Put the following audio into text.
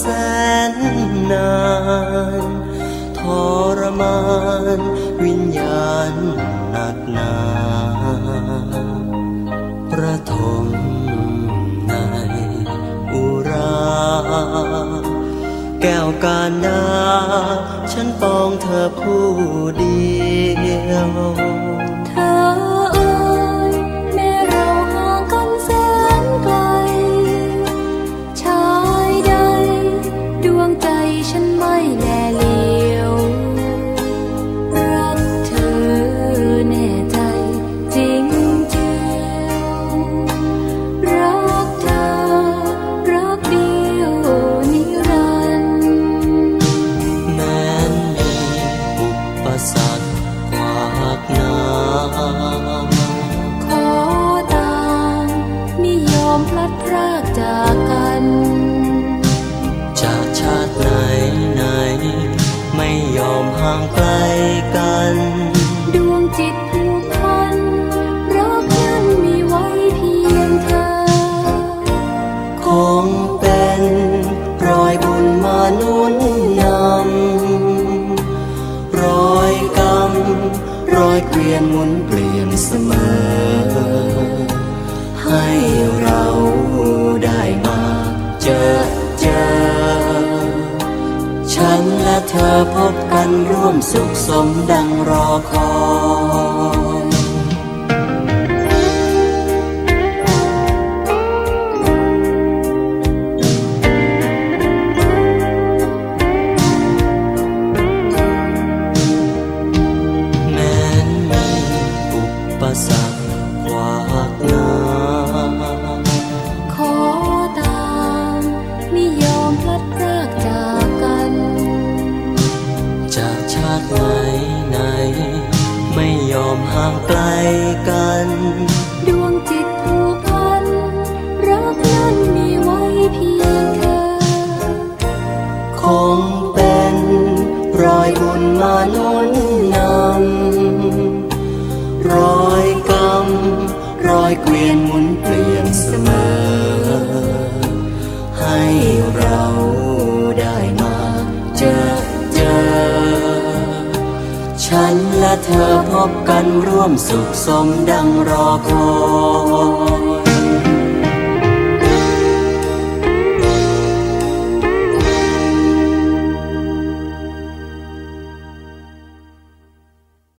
แสนนานทรมานวิญญาณหนักหนาประทมในอุรา แก้วการดาฉันปองเธอผู้เดียว ฉันไม่แลเลียว รักเธอแน่ใจจริงเจียวรักเธอ รักเดียวนิรันดร์แม้นมีอุปสรรคขวากหน้าขอตามไม่ยอมพลัดพรากจากกัน จากชาติไหนไหน ไม่ยอมห่างไกลกัน ดวงจิตผูกพันรักนั้นมีไว้เพียงเธอ คงเป็นรอยบุญมานุนนำรอยกรรมรอยเกวียนหมุนเปลี่ยนเสมอ เธอพบกันร่วมสุขสมดังรอคอย เป็นรอยบุญมานุนนำรอยกรรมรอยเกวียนหมุนเปลี่ยนเสมอ ให้เราได้มาเจอเจอ ฉันและเธอพบกันร่วมสุขสมดังรอคอย